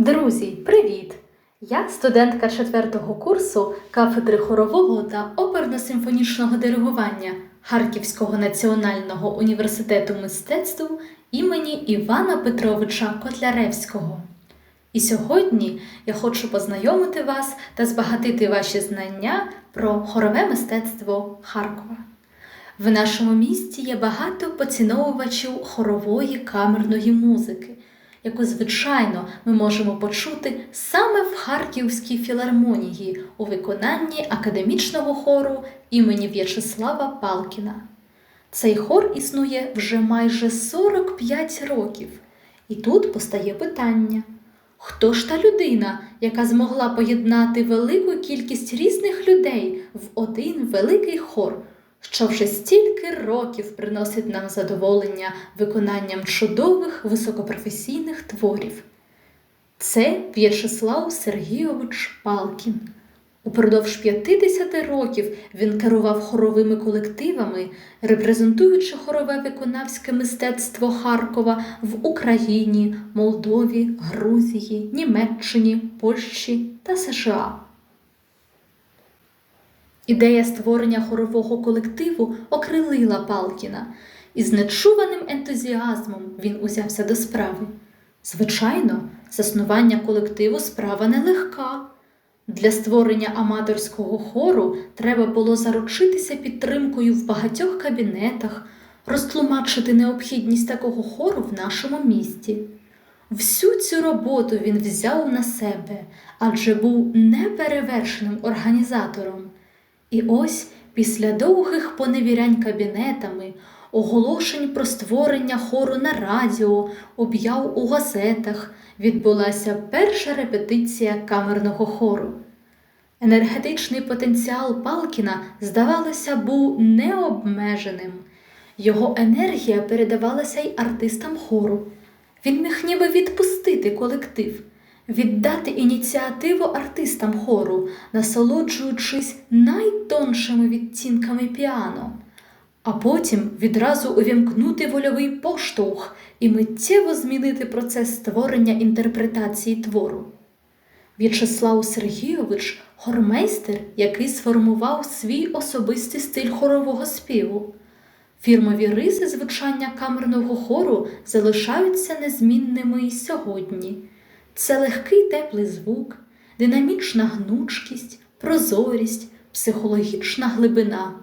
Друзі, привіт! Я студентка четвертого курсу кафедри хорового та оперно-симфонічного диригування Харківського національного університету мистецтв імені Івана Петровича Котляревського. І сьогодні я хочу познайомити вас та збагатити ваші знання про хорове мистецтво Харкова. В нашому місті є багато поціновувачів хорової камерної музики, яку, звичайно, ми можемо почути саме в Харківській філармонії у виконанні академічного хору імені В'ячеслава Палкіна. Цей хор існує вже майже 45 років. І тут постає питання: хто ж та людина, яка змогла поєднати велику кількість різних людей в один великий хор, що вже стільки років приносить нам задоволення виконанням чудових високопрофесійних творів? Це В'ячеслав Сергійович Палкін. Упродовж 50 років він керував хоровими колективами, репрезентуючи хорове виконавське мистецтво Харкова в Україні, Молдові, Грузії, Німеччині, Польщі та США. Ідея створення хорового колективу окрилила Палкіна, і з нечуваним ентузіазмом він узявся до справи. Звичайно, заснування колективу справа нелегка. Для створення аматорського хору треба було заручитися підтримкою в багатьох кабінетах, розтлумачити необхідність такого хору в нашому місті. Всю цю роботу він взяв на себе, адже був неперевершеним організатором. І ось після довгих поневірянь кабінетами, оголошень про створення хору на радіо, об'яв у газетах, відбулася перша репетиція камерного хору. Енергетичний потенціал Палкіна, здавалося, був необмеженим. Його енергія передавалася й артистам хору. Він міг ніби відпустити колектив, віддати ініціативу артистам хору, насолоджуючись найтоншими відтінками піано, а потім відразу увімкнути вольовий поштовх і миттєво змінити процес створення інтерпретації твору. В'ячеслав Сергійович хормейстер, який сформував свій особистий стиль хорового співу. Фірмові риси звучання камерного хору залишаються незмінними і сьогодні. Це легкий теплий звук, динамічна гнучкість, прозорість, психологічна глибина.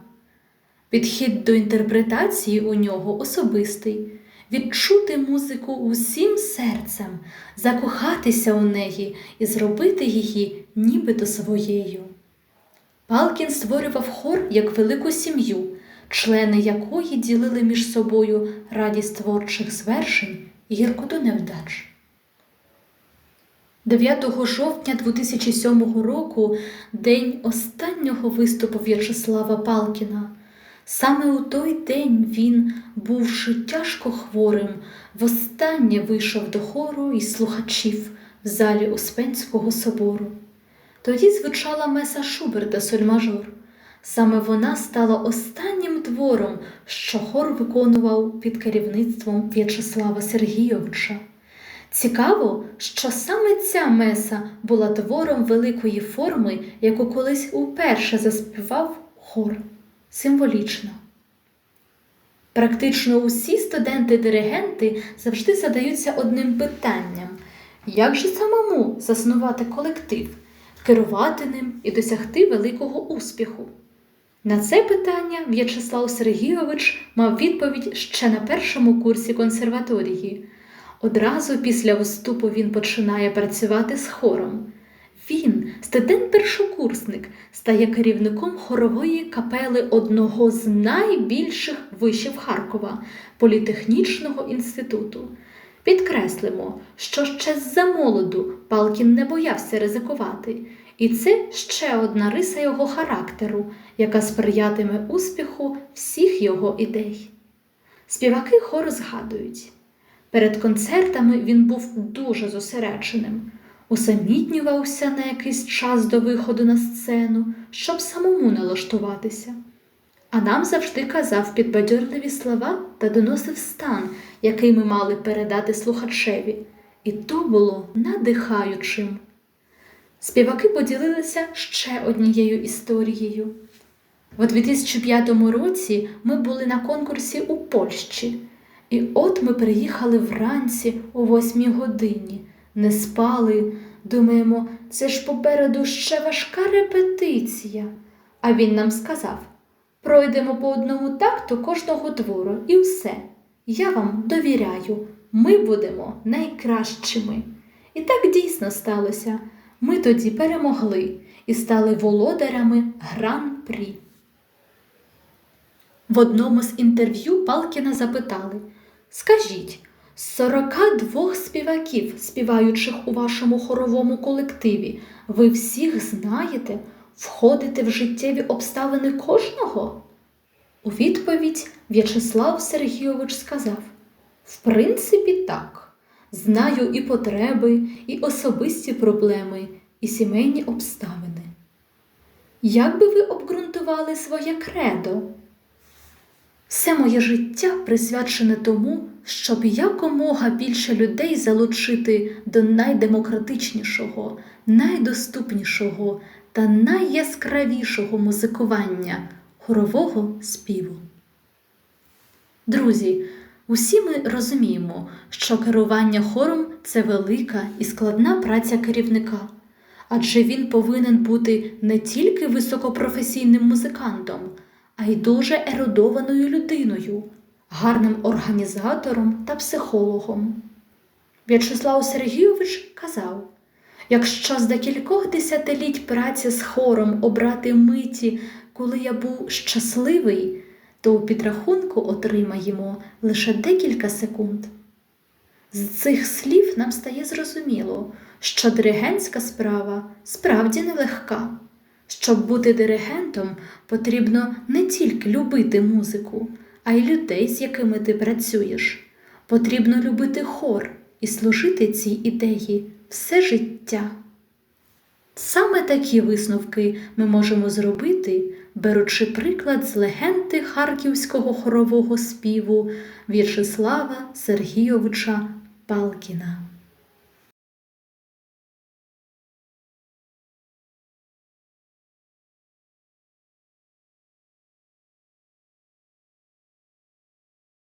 Підхід до інтерпретації у нього особистий, відчути музику усім серцем, закохатися у неї і зробити її нібито своєю. Палкін створював хор як велику сім'ю, члени якої ділили між собою радість творчих звершень і гіркоту невдач. 9 жовтня 2007 року, день останнього виступу В'ячеслава Палкіна. Саме у той день він, бувши тяжко хворим, востаннє вийшов до хору і слухачів в залі Успенського собору. Тоді звучала меса Шуберта Сольмажор. Саме вона стала останнім твором, що хор виконував під керівництвом В'ячеслава Сергійовича. Цікаво, що саме ця меса була твором великої форми, яку колись уперше заспівав хор. Символічно. Практично усі студенти-диригенти завжди задаються одним питанням: як же самому заснувати колектив, керувати ним і досягти великого успіху? На це питання В'ячеслав Сергійович мав відповідь ще на першому курсі консерваторії. Одразу після виступу він починає працювати з хором. Він, студент-першокурсник, стає керівником хорової капели одного з найбільших вишів Харкова Політехнічного інституту. Підкреслимо, що ще з-за Палкін не боявся ризикувати, і це ще одна риса його характеру, яка сприятиме успіху всіх його ідей. Співаки хору згадують. Перед концертами він був дуже зосередженим, усамітнювався на якийсь час до виходу на сцену, щоб самому налаштуватися. А нам завжди казав підбадьорливі слова та доносив стан, який ми мали передати слухачеві, і то було надихаючим. Співаки поділилися ще однією історією. У 2005 році ми були на конкурсі у Польщі, і от ми приїхали вранці о 8 годині, не спали. Думаємо, це ж попереду ще важка репетиція. А він нам сказав: пройдемо по одному такту кожного двору і все. Я вам довіряю, ми будемо найкращими. І так дійсно сталося. Ми тоді перемогли і стали володарями гран-прі. В одному з інтерв'ю Палкіна запитали: Скажіть, з 42 співаків, співаючих у вашому хоровому колективі, ви всіх знаєте, входите в життєві обставини кожного? У відповідь В'ячеслав Сергійович сказав: В принципі, так. Знаю і потреби, і особисті проблеми, і сімейні обставини. Як би ви обґрунтували своє кредо? Все моє життя присвячене тому, щоб якомога більше людей залучити до найдемократичнішого, найдоступнішого та найяскравішого музикування хорового співу. Друзі, усі ми розуміємо, що керування хором це велика і складна праця керівника, адже він повинен бути не тільки високопрофесійним музикантом, а й дуже ерудованою людиною, гарним організатором та психологом. В'ячеслав Сергійович казав: якщо з декількох десятиліть праці з хором обрати миті, коли я був щасливий, то у підрахунку отримаємо лише декілька секунд. З цих слів нам стає зрозуміло, що диригентська справа справді нелегка. Щоб бути диригентом, потрібно не тільки любити музику, а й людей, з якими ти працюєш. Потрібно любити хор і служити цій ідеї все життя. Саме такі висновки ми можемо зробити, беручи приклад з легенди харківського хорового співу В'ячеслава Сергійовича Палкіна.